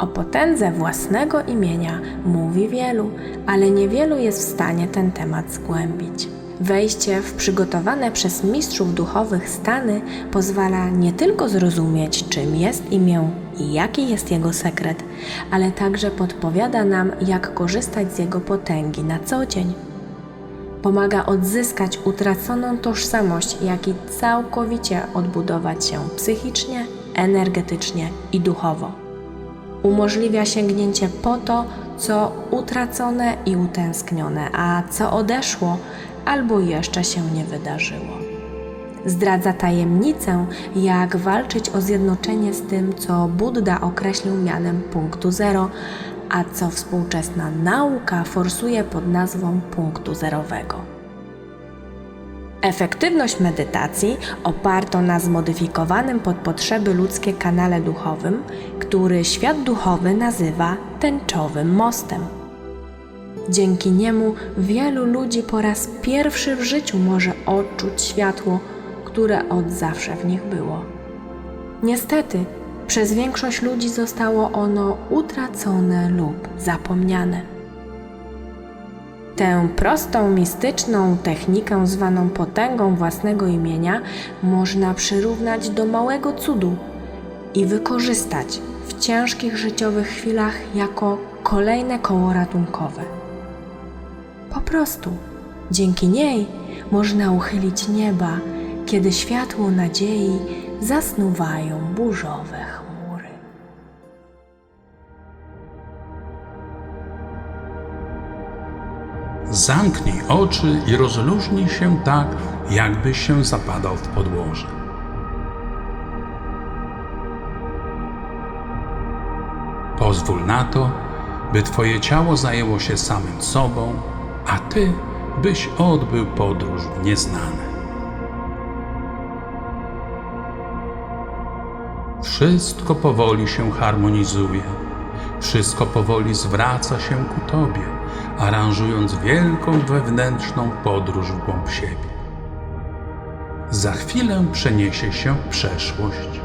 O potędze własnego imienia mówi wielu, ale niewielu jest w stanie ten temat zgłębić. Wejście w przygotowane przez mistrzów duchowych stany pozwala nie tylko zrozumieć, czym jest imię i jaki jest jego sekret, ale także podpowiada nam, jak korzystać z jego potęgi na co dzień. Pomaga odzyskać utraconą tożsamość, jak i całkowicie odbudować się psychicznie, energetycznie i duchowo. Umożliwia sięgnięcie po to, co utracone i utęsknione, a co odeszło albo jeszcze się nie wydarzyło. Zdradza tajemnicę, jak walczyć o zjednoczenie z tym, co Buddha określił mianem punktu zero, a co współczesna nauka forsuje pod nazwą punktu zerowego. Efektywność medytacji oparto na zmodyfikowanym pod potrzeby ludzkie kanale duchowym, który świat duchowy nazywa tęczowym mostem. Dzięki niemu wielu ludzi po raz pierwszy w życiu może odczuć światło, które od zawsze w nich było. Niestety, przez większość ludzi zostało ono utracone lub zapomniane. Tę prostą, mistyczną technikę zwaną potęgą własnego imienia można przyrównać do małego cudu i wykorzystać w ciężkich życiowych chwilach jako kolejne koło ratunkowe. Po prostu dzięki niej można uchylić nieba, kiedy światło nadziei zasnuwają burzowe Zamknij oczy i rozluźnij się tak, jakbyś się zapadał w podłoże. Pozwól na to, by Twoje ciało zajęło się samym sobą, a Ty byś odbył podróż w nieznane. Wszystko powoli się harmonizuje, wszystko powoli zwraca się ku Tobie, aranżując wielką wewnętrzną podróż w głąb siebie. Za chwilę przeniesie się w przeszłość.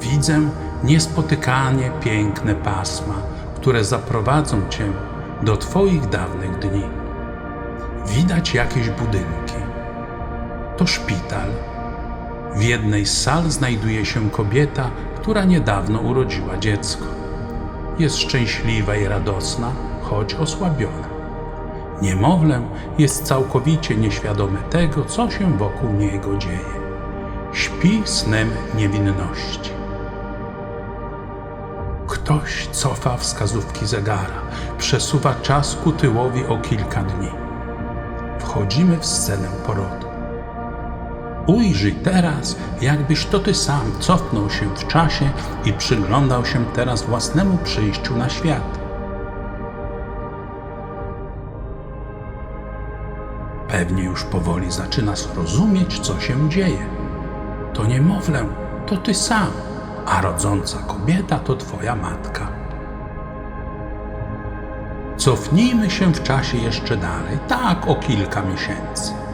Widzę niespotykanie piękne pasma, które zaprowadzą Cię do Twoich dawnych dni. Widać jakieś budynki. To szpital. W jednej z sal znajduje się kobieta, która niedawno urodziła dziecko. Jest szczęśliwa i radosna, choć osłabiona. Niemowlę jest całkowicie nieświadome tego, co się wokół niego dzieje. Śpi snem niewinności. Ktoś cofa wskazówki zegara, przesuwa czas ku tyłowi o kilka dni. Wchodzimy w scenę porodu. Ujrzyj teraz, jakbyś to ty sam cofnął się w czasie i przyglądał się teraz własnemu przyjściu na świat. Pewnie już powoli zaczynasz rozumieć, co się dzieje. To niemowlę, to ty sam, a rodząca kobieta to twoja matka. Cofnijmy się w czasie jeszcze dalej, tak o kilka miesięcy.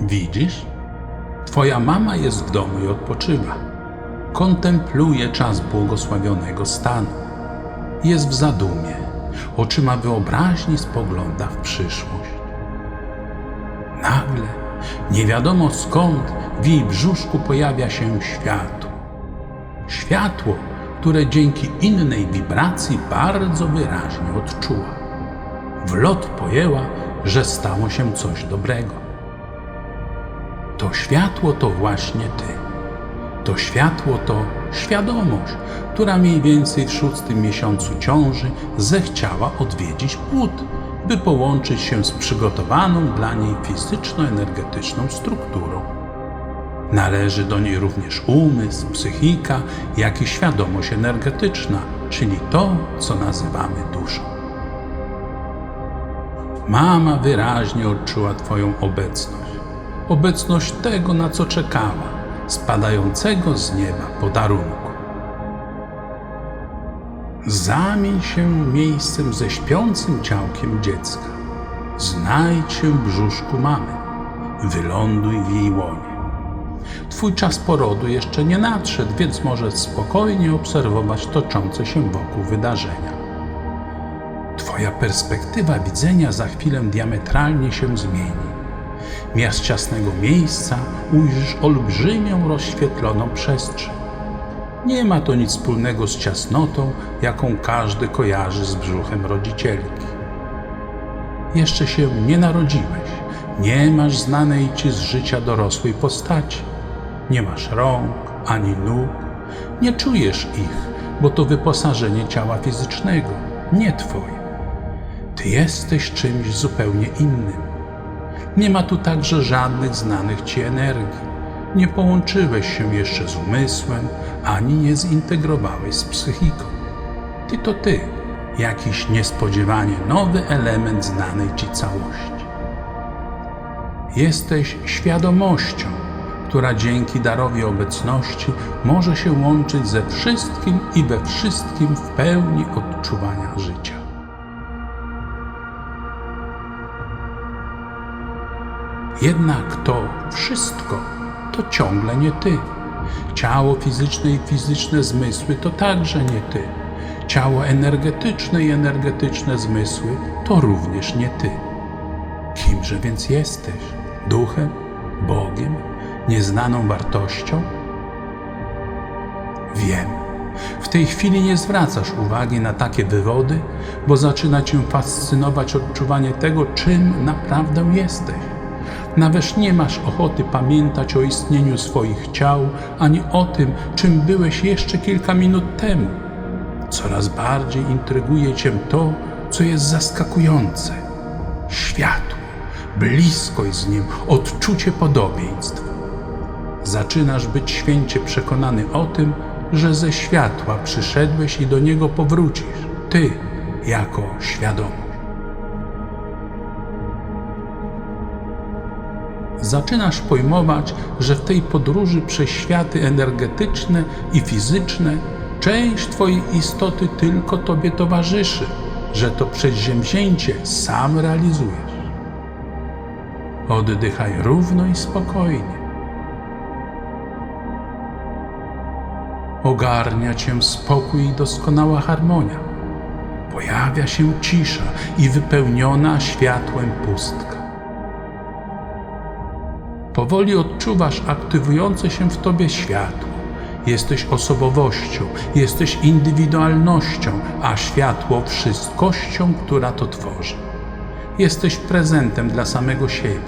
Widzisz? Twoja mama jest w domu i odpoczywa. Kontempluje czas błogosławionego stanu. Jest w zadumie. Oczyma wyobraźni spogląda w przyszłość. Nagle, nie wiadomo skąd, w jej brzuszku pojawia się światło. Światło, które dzięki innej wibracji bardzo wyraźnie odczuła. W lot pojęła, że stało się coś dobrego. To światło to właśnie Ty. To światło to świadomość, która mniej więcej w szóstym miesiącu ciąży zechciała odwiedzić płód, by połączyć się z przygotowaną dla niej fizyczno-energetyczną strukturą. Należy do niej również umysł, psychika, jak i świadomość energetyczna, czyli to, co nazywamy duszą. Mama wyraźnie odczuła Twoją obecność obecność tego, na co czekała, spadającego z nieba podarunku. Zamień się miejscem ze śpiącym ciałkiem dziecka. Znajdź się w brzuszku mamy. Wyląduj w jej łonie. Twój czas porodu jeszcze nie nadszedł, więc możesz spokojnie obserwować toczące się wokół wydarzenia. Twoja perspektywa widzenia za chwilę diametralnie się zmieni. Miast ciasnego miejsca ujrzysz olbrzymią, rozświetloną przestrzeń. Nie ma to nic wspólnego z ciasnotą, jaką każdy kojarzy z brzuchem rodzicielki. Jeszcze się nie narodziłeś, nie masz znanej ci z życia dorosłej postaci. Nie masz rąk ani nóg, nie czujesz ich, bo to wyposażenie ciała fizycznego, nie twoje. Ty jesteś czymś zupełnie innym. Nie ma tu także żadnych znanych ci energii. Nie połączyłeś się jeszcze z umysłem, ani nie zintegrowałeś z psychiką. Ty to ty, jakiś niespodziewanie nowy element znanej ci całości. Jesteś świadomością, która dzięki darowi obecności może się łączyć ze wszystkim i we wszystkim w pełni odczuwania życia. Jednak to wszystko to ciągle nie ty. Ciało fizyczne i fizyczne zmysły to także nie ty. Ciało energetyczne i energetyczne zmysły to również nie ty. Kimże więc jesteś? Duchem? Bogiem? Nieznaną wartością? Wiem. W tej chwili nie zwracasz uwagi na takie wywody, bo zaczyna cię fascynować odczuwanie tego, czym naprawdę jesteś. Nawet nie masz ochoty pamiętać o istnieniu swoich ciał, ani o tym, czym byłeś jeszcze kilka minut temu. Coraz bardziej intryguje cię to, co jest zaskakujące. Światło, bliskość z nim, odczucie podobieństw. Zaczynasz być święcie przekonany o tym, że ze światła przyszedłeś i do niego powrócisz. Ty, jako świadomość. Zaczynasz pojmować, że w tej podróży przez światy energetyczne i fizyczne część Twojej istoty tylko Tobie towarzyszy, że to przedsięwzięcie sam realizujesz. Oddychaj równo i spokojnie. Ogarnia Cię spokój i doskonała harmonia. Pojawia się cisza i wypełniona światłem pustka. Powoli odczuwasz aktywujące się w tobie światło. Jesteś osobowością, jesteś indywidualnością, a światło wszystkością, która to tworzy. Jesteś prezentem dla samego siebie,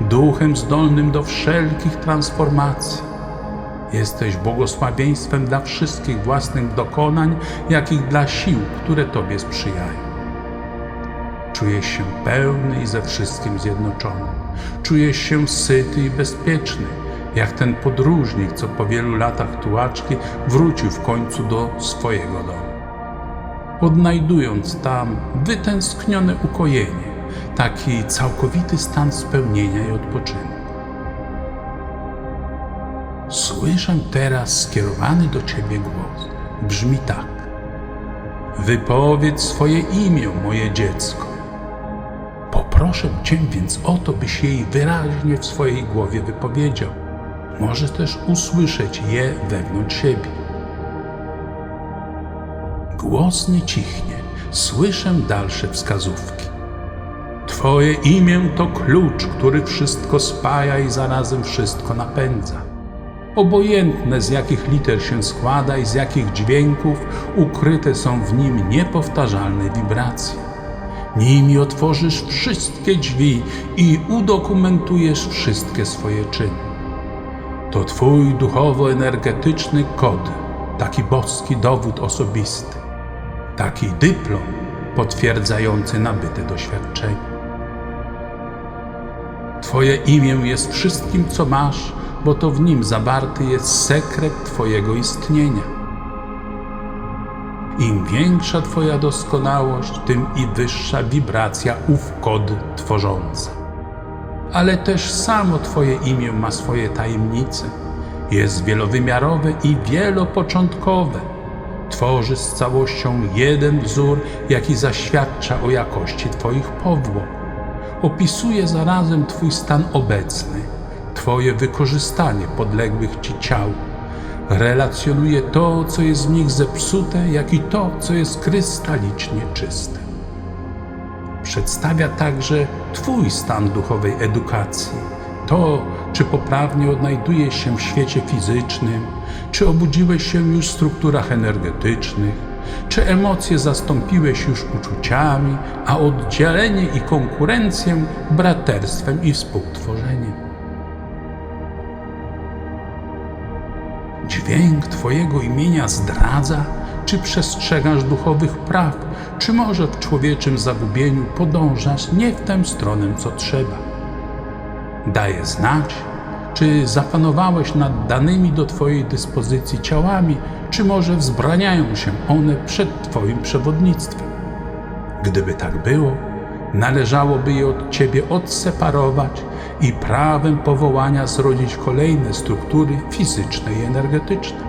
duchem zdolnym do wszelkich transformacji. Jesteś błogosławieństwem dla wszystkich własnych dokonań, jak i dla sił, które Tobie sprzyjają. Czujesz się pełny i ze wszystkim zjednoczony. Czujesz się syty i bezpieczny, jak ten podróżnik, co po wielu latach tułaczki wrócił w końcu do swojego domu. Odnajdując tam wytęsknione ukojenie, taki całkowity stan spełnienia i odpoczynku. Słyszę teraz skierowany do Ciebie głos. Brzmi tak. Wypowiedz swoje imię, moje dziecko. Poproszę Cię więc o to, byś jej wyraźnie w swojej głowie wypowiedział. Możesz też usłyszeć je wewnątrz siebie. Głos nie cichnie, słyszę dalsze wskazówki. Twoje imię to klucz, który wszystko spaja i zarazem wszystko napędza. Obojętne z jakich liter się składa i z jakich dźwięków, ukryte są w nim niepowtarzalne wibracje. Nimi otworzysz wszystkie drzwi i udokumentujesz wszystkie swoje czyny. To Twój duchowo-energetyczny kod, taki boski dowód osobisty, taki dyplom potwierdzający nabyte doświadczenie. Twoje imię jest wszystkim, co masz, bo to w nim zawarty jest sekret Twojego istnienia. Im większa Twoja doskonałość, tym i wyższa wibracja ów kod tworząca. Ale też samo Twoje imię ma swoje tajemnice. Jest wielowymiarowe i wielopoczątkowe. Tworzy z całością jeden wzór, jaki zaświadcza o jakości Twoich powłok. Opisuje zarazem Twój stan obecny, Twoje wykorzystanie podległych Ci ciał. Relacjonuje to, co jest w nich zepsute, jak i to, co jest krystalicznie czyste. Przedstawia także Twój stan duchowej edukacji. To, czy poprawnie odnajdujesz się w świecie fizycznym, czy obudziłeś się już w strukturach energetycznych, czy emocje zastąpiłeś już uczuciami, a oddzielenie i konkurencję braterstwem i współtworzeniem. Dźwięk Twojego imienia zdradza, czy przestrzegasz duchowych praw, czy może w człowieczym zagubieniu podążasz nie w tę stronę, co trzeba. Daje znać, czy zapanowałeś nad danymi do Twojej dyspozycji ciałami, czy może wzbraniają się one przed Twoim przewodnictwem. Gdyby tak było, należałoby je od Ciebie odseparować i prawem powołania zrodzić kolejne struktury fizyczne i energetyczne.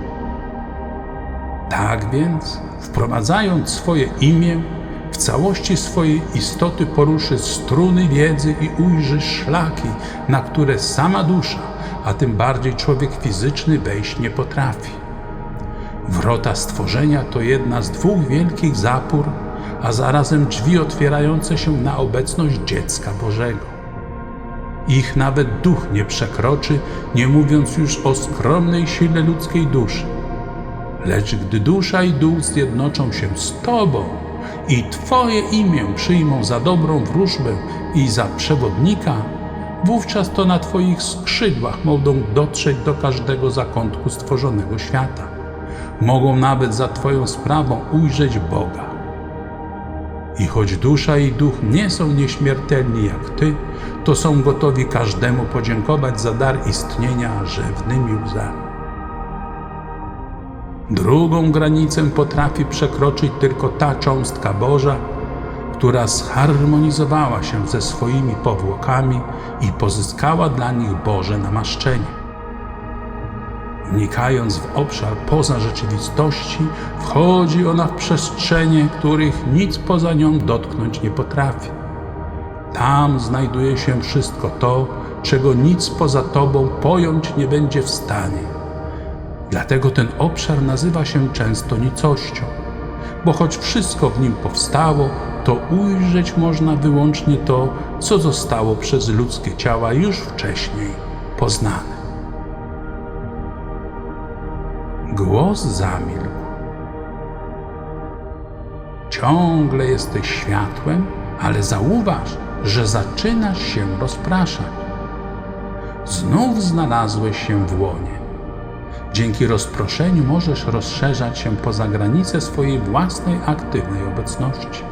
Tak więc, wprowadzając swoje imię, w całości swojej istoty poruszy struny wiedzy i ujrzy szlaki, na które sama dusza, a tym bardziej człowiek fizyczny wejść nie potrafi. Wrota stworzenia to jedna z dwóch wielkich zapór, a zarazem drzwi otwierające się na obecność dziecka Bożego. Ich nawet duch nie przekroczy, nie mówiąc już o skromnej sile ludzkiej duszy. Lecz gdy dusza i duch zjednoczą się z Tobą i Twoje imię przyjmą za dobrą wróżbę i za przewodnika, wówczas to na Twoich skrzydłach mogą dotrzeć do każdego zakątku stworzonego świata. Mogą nawet za Twoją sprawą ujrzeć Boga. I choć dusza i duch nie są nieśmiertelni jak Ty, to są gotowi każdemu podziękować za dar istnienia rzewnymi łzami. Drugą granicę potrafi przekroczyć tylko ta cząstka Boża, która zharmonizowała się ze swoimi powłokami i pozyskała dla nich Boże namaszczenie. Wnikając w obszar poza rzeczywistości, wchodzi ona w przestrzenie, których nic poza nią dotknąć nie potrafi. Tam znajduje się wszystko to, czego nic poza Tobą pojąć nie będzie w stanie. Dlatego ten obszar nazywa się często nicością, bo choć wszystko w nim powstało, to ujrzeć można wyłącznie to, co zostało przez ludzkie ciała już wcześniej poznane. Głos zamilkł. Ciągle jesteś światłem, ale zauważ, że zaczynasz się rozpraszać. Znów znalazłeś się w łonie. Dzięki rozproszeniu możesz rozszerzać się poza granice swojej własnej aktywnej obecności.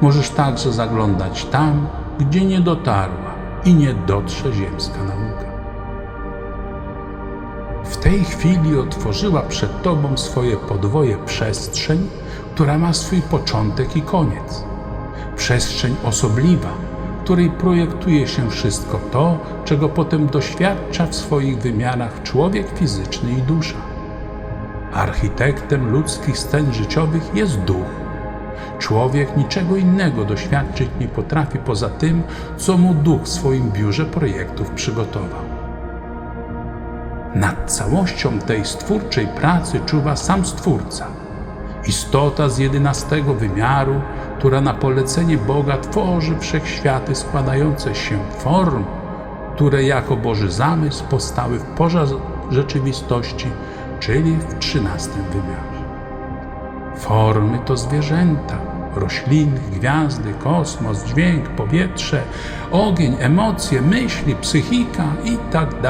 Możesz także zaglądać tam, gdzie nie dotarła i nie dotrze ziemska nauka. Tej chwili otworzyła przed Tobą swoje podwoje przestrzeń, która ma swój początek i koniec. Przestrzeń osobliwa, której projektuje się wszystko to, czego potem doświadcza w swoich wymiarach człowiek fizyczny i dusza. Architektem ludzkich scen życiowych jest duch. Człowiek niczego innego doświadczyć nie potrafi poza tym, co mu duch w swoim biurze projektów przygotował. Nad całością tej stwórczej pracy czuwa sam Stwórca, istota z jedenastego wymiaru, która na polecenie Boga tworzy wszechświaty składające się form, które jako Boży zamysł powstały w porze rzeczywistości, czyli w trzynastym wymiarze. Formy to zwierzęta, rośliny, gwiazdy, kosmos, dźwięk, powietrze, ogień, emocje, myśli, psychika i tak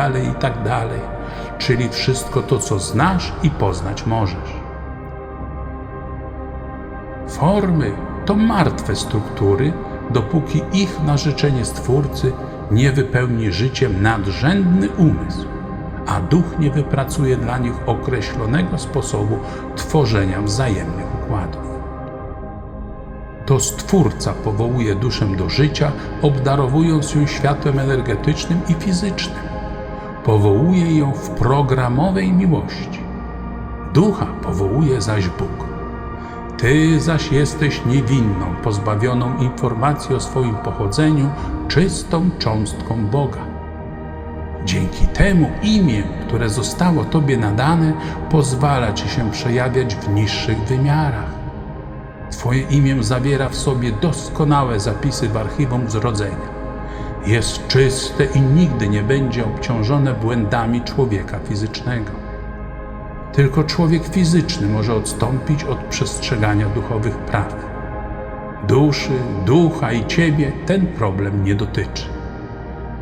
Czyli wszystko to, co znasz i poznać możesz. Formy to martwe struktury, dopóki ich na życzenie Stwórcy nie wypełni życiem nadrzędny umysł, a duch nie wypracuje dla nich określonego sposobu tworzenia wzajemnych układów. To Stwórca powołuje duszę do życia, obdarowując ją światłem energetycznym i fizycznym. Powołuje ją w programowej miłości. Ducha powołuje zaś Bóg. Ty zaś jesteś niewinną, pozbawioną informacji o swoim pochodzeniu, czystą cząstką Boga. Dzięki temu imię, które zostało Tobie nadane, pozwala Ci się przejawiać w niższych wymiarach. Twoje imię zawiera w sobie doskonałe zapisy w archiwum zrodzenia. Jest czyste i nigdy nie będzie obciążone błędami człowieka fizycznego. Tylko człowiek fizyczny może odstąpić od przestrzegania duchowych praw. Duszy, ducha i ciebie ten problem nie dotyczy.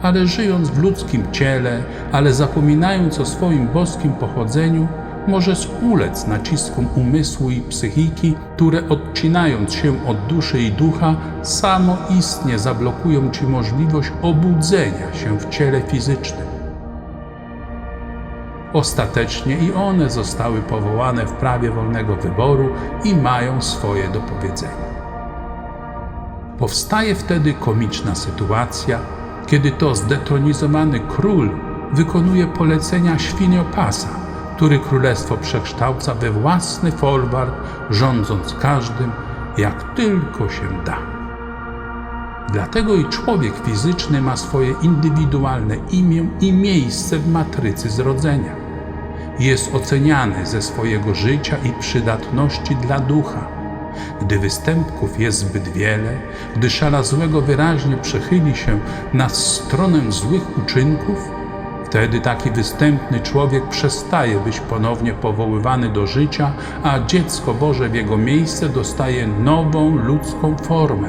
Ale żyjąc w ludzkim ciele, ale zapominając o swoim boskim pochodzeniu, możesz ulec naciskom umysłu i psychiki, które odcinając się od duszy i ducha, samoistnie zablokują ci możliwość obudzenia się w ciele fizycznym. Ostatecznie i one zostały powołane w prawie wolnego wyboru i mają swoje do powiedzenia. Powstaje wtedy komiczna sytuacja, kiedy to zdetronizowany król wykonuje polecenia świniopasa, który królestwo przekształca we własny folwark, rządząc każdym, jak tylko się da. Dlatego i człowiek fizyczny ma swoje indywidualne imię i miejsce w matrycy zrodzenia. Jest oceniany ze swojego życia i przydatności dla ducha. Gdy występków jest zbyt wiele, gdy szala złego wyraźnie przechyli się na stronę złych uczynków, wtedy taki występny człowiek przestaje być ponownie powoływany do życia, a dziecko Boże w jego miejsce dostaje nową ludzką formę,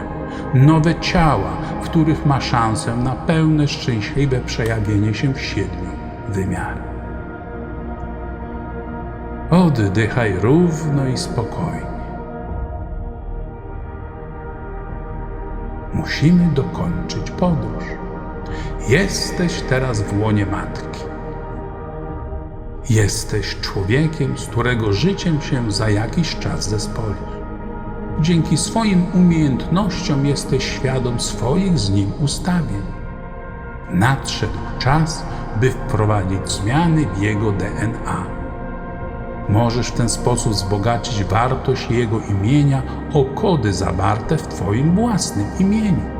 nowe ciała, w których ma szansę na pełne szczęśliwe przejawienie się w siedmiu wymiarach. Oddychaj równo i spokojnie. Musimy dokończyć podróż. Jesteś teraz w łonie matki. Jesteś człowiekiem, z którego życiem się za jakiś czas zespolisz. Dzięki swoim umiejętnościom jesteś świadom swoich z nim ustawień. Nadszedł czas, by wprowadzić zmiany w jego DNA. Możesz w ten sposób wzbogacić wartość Jego imienia o kody zawarte w Twoim własnym imieniu.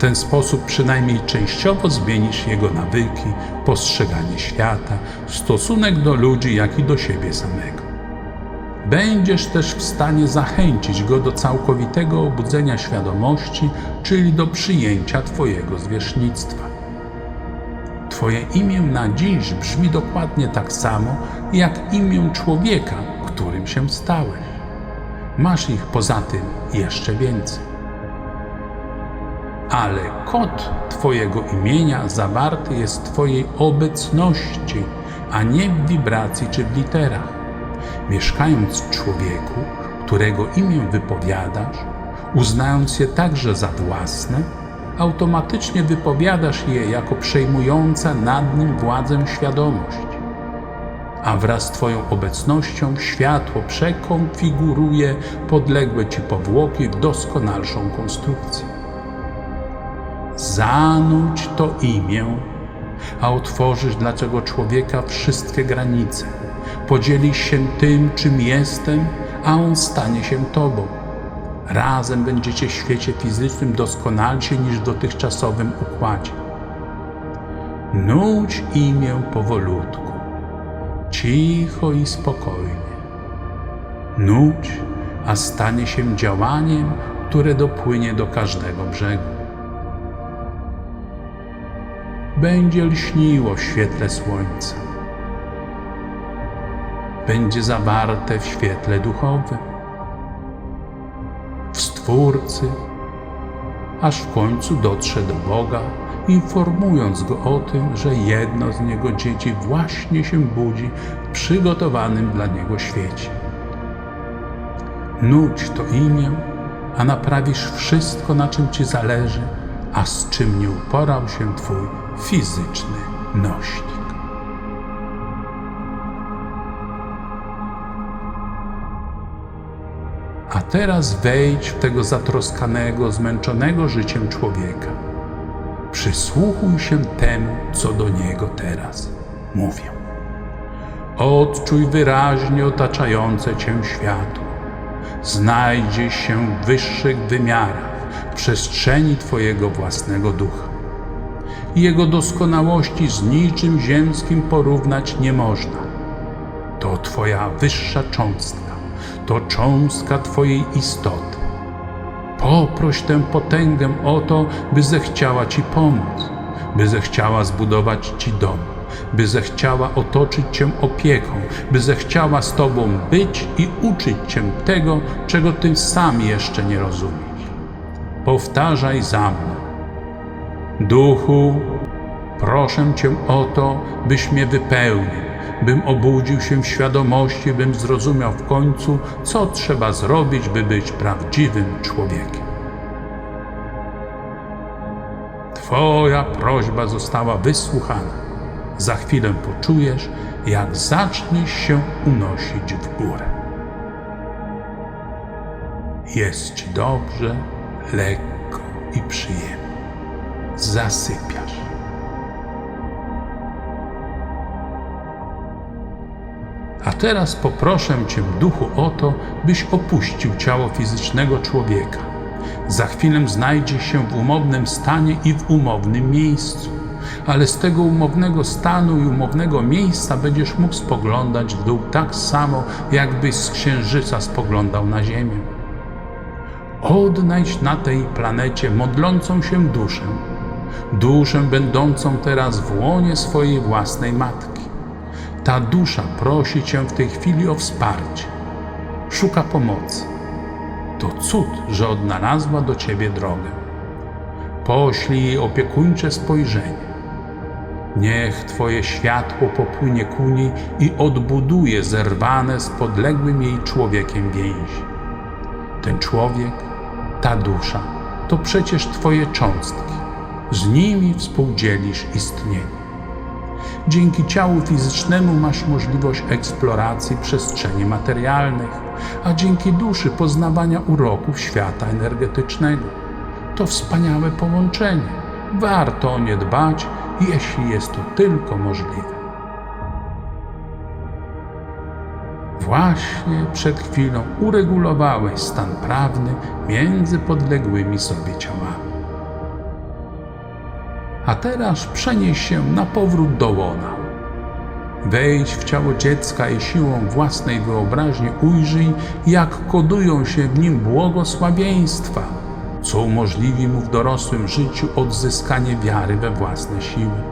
W ten sposób przynajmniej częściowo zmienisz Jego nawyki, postrzeganie świata, stosunek do ludzi, jak i do siebie samego. Będziesz też w stanie zachęcić Go do całkowitego obudzenia świadomości, czyli do przyjęcia Twojego zwierzchnictwa. Twoje imię na dziś brzmi dokładnie tak samo, jak imię człowieka, którym się stałeś. Masz ich poza tym jeszcze więcej. Ale kod Twojego imienia zawarty jest w Twojej obecności, a nie w wibracji czy w literach. Mieszkając w człowieku, którego imię wypowiadasz, uznając je także za własne, automatycznie wypowiadasz je jako przejmująca nad nim władzę świadomość. A wraz z Twoją obecnością światło przekonfiguruje podległe Ci powłoki w doskonalszą konstrukcję. Zanudź to imię, a otworzysz dla tego człowieka wszystkie granice. Podzielisz się tym, czym jestem, a on stanie się Tobą. Razem będziecie w świecie fizycznym doskonalsi niż w dotychczasowym układzie. Nudź imię powolutku, cicho i spokojnie. Nudź, a stanie się działaniem, które dopłynie do każdego brzegu. Będzie lśniło w świetle słońca. Będzie zawarte w świetle duchowym w Stwórcy, aż w końcu dotrze do Boga, informując Go o tym, że jedno z Niego dzieci właśnie się budzi w przygotowanym dla Niego świecie. Nudź to imię, a naprawisz wszystko, na czym Ci zależy, a z czym nie uporał się Twój fizyczny nośnik. A teraz wejdź w tego zatroskanego, zmęczonego życiem człowieka. Przysłuchuj się temu, co do niego teraz mówię. Odczuj wyraźnie otaczające cię światło. Znajdzie się w wyższych wymiarach, w przestrzeni Twojego własnego ducha. I Jego doskonałości z niczym ziemskim porównać nie można. To Twoja wyższa cząstka, to cząstka Twojej istoty. Poproś tę potęgę o to, by zechciała Ci pomóc, by zechciała zbudować Ci dom, by zechciała otoczyć Cię opieką, by zechciała z Tobą być i uczyć Cię tego, czego Ty sam jeszcze nie rozumiesz. Powtarzaj za mną. Duchu, proszę Cię o to, byś mnie wypełnił, bym obudził się w świadomości, bym zrozumiał w końcu, co trzeba zrobić, by być prawdziwym człowiekiem. Twoja prośba została wysłuchana. Za chwilę poczujesz, jak zaczniesz się unosić w górę. Jest ci dobrze, lekko i przyjemnie. Zasypiasz. A teraz poproszę Cię, duchu, o to, byś opuścił ciało fizycznego człowieka. Za chwilę znajdzie się w umownym stanie i w umownym miejscu, ale z tego umownego stanu i umownego miejsca będziesz mógł spoglądać w dół tak samo, jakbyś z księżyca spoglądał na Ziemię. Odnajdź na tej planecie modlącą się duszę, duszę będącą teraz w łonie swojej własnej matki. Ta dusza prosi Cię w tej chwili o wsparcie, szuka pomocy. To cud, że odnalazła do Ciebie drogę. Poślij jej opiekuńcze spojrzenie. Niech Twoje światło popłynie ku niej i odbuduje zerwane z podległym jej człowiekiem więzi. Ten człowiek, ta dusza, to przecież Twoje cząstki. Z nimi współdzielisz istnienie. Dzięki ciału fizycznemu masz możliwość eksploracji przestrzeni materialnych, a dzięki duszy poznawania uroków świata energetycznego. To wspaniałe połączenie. Warto o nie dbać, jeśli jest to tylko możliwe. Właśnie przed chwilą uregulowałeś stan prawny między podległymi sobie ciałami. A teraz przenieś się na powrót do łona. Wejdź w ciało dziecka i siłą własnej wyobraźni ujrzyj, jak kodują się w nim błogosławieństwa, co umożliwi mu w dorosłym życiu odzyskanie wiary we własne siły.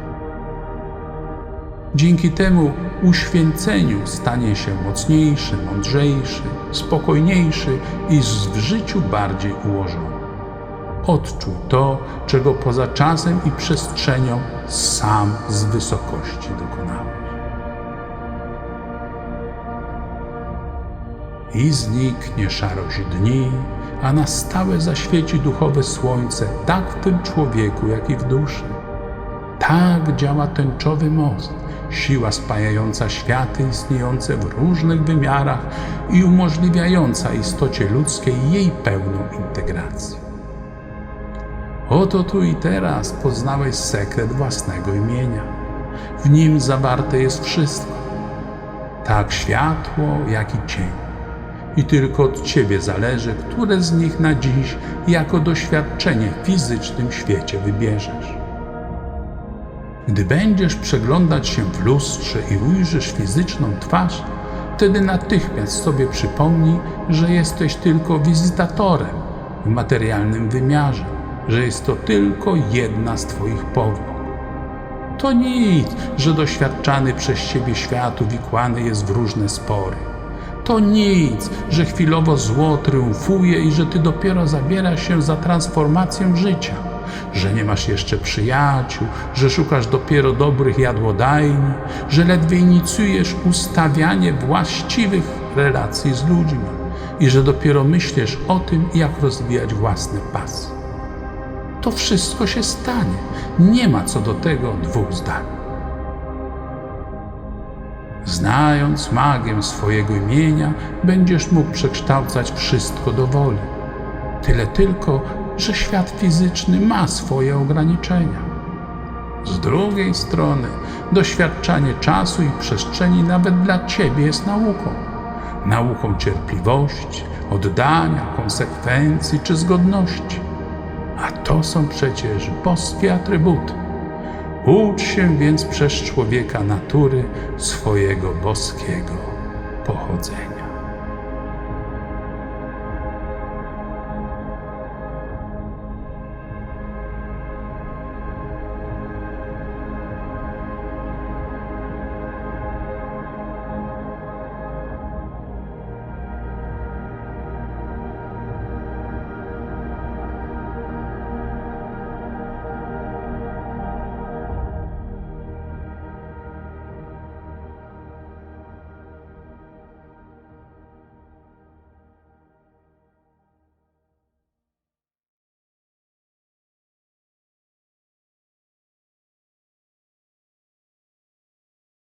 Dzięki temu uświęceniu stanie się mocniejszy, mądrzejszy, spokojniejszy i w życiu bardziej ułożony. Odczuj to, czego poza czasem i przestrzenią sam z wysokości dokonałeś. I zniknie szarość dni, a na stałe zaświeci duchowe słońce, tak w tym człowieku, jak i w duszy. Tak działa tęczowy most, siła spajająca światy istniejące w różnych wymiarach i umożliwiająca istocie ludzkiej jej pełną integrację. Oto tu i teraz poznałeś sekret własnego imienia. W nim zawarte jest wszystko, tak światło, jak i cień. I tylko od Ciebie zależy, które z nich na dziś jako doświadczenie w fizycznym świecie wybierzesz. Gdy będziesz przeglądać się w lustrze i ujrzysz fizyczną twarz, wtedy natychmiast sobie przypomnij, że jesteś tylko wizytatorem w materialnym wymiarze, że jest to tylko jedna z Twoich powłok. To nic, że doświadczany przez Ciebie świat uwikłany jest w różne spory. To nic, że chwilowo zło triumfuje i że Ty dopiero zabierasz się za transformację życia, że nie masz jeszcze przyjaciół, że szukasz dopiero dobrych jadłodajni, że ledwie inicjujesz ustawianie właściwych relacji z ludźmi i że dopiero myślisz o tym, jak rozwijać własne pasy. To wszystko się stanie. Nie ma co do tego dwóch zdań. Znając magię swojego imienia, będziesz mógł przekształcać wszystko do woli. Tyle tylko, że świat fizyczny ma swoje ograniczenia. Z drugiej strony, doświadczanie czasu i przestrzeni nawet dla Ciebie jest nauką. Nauką cierpliwości, oddania, konsekwencji czy zgodności. A to są przecież boskie atrybuty. Ucz się więc przez człowieka natury swojego boskiego pochodzenia.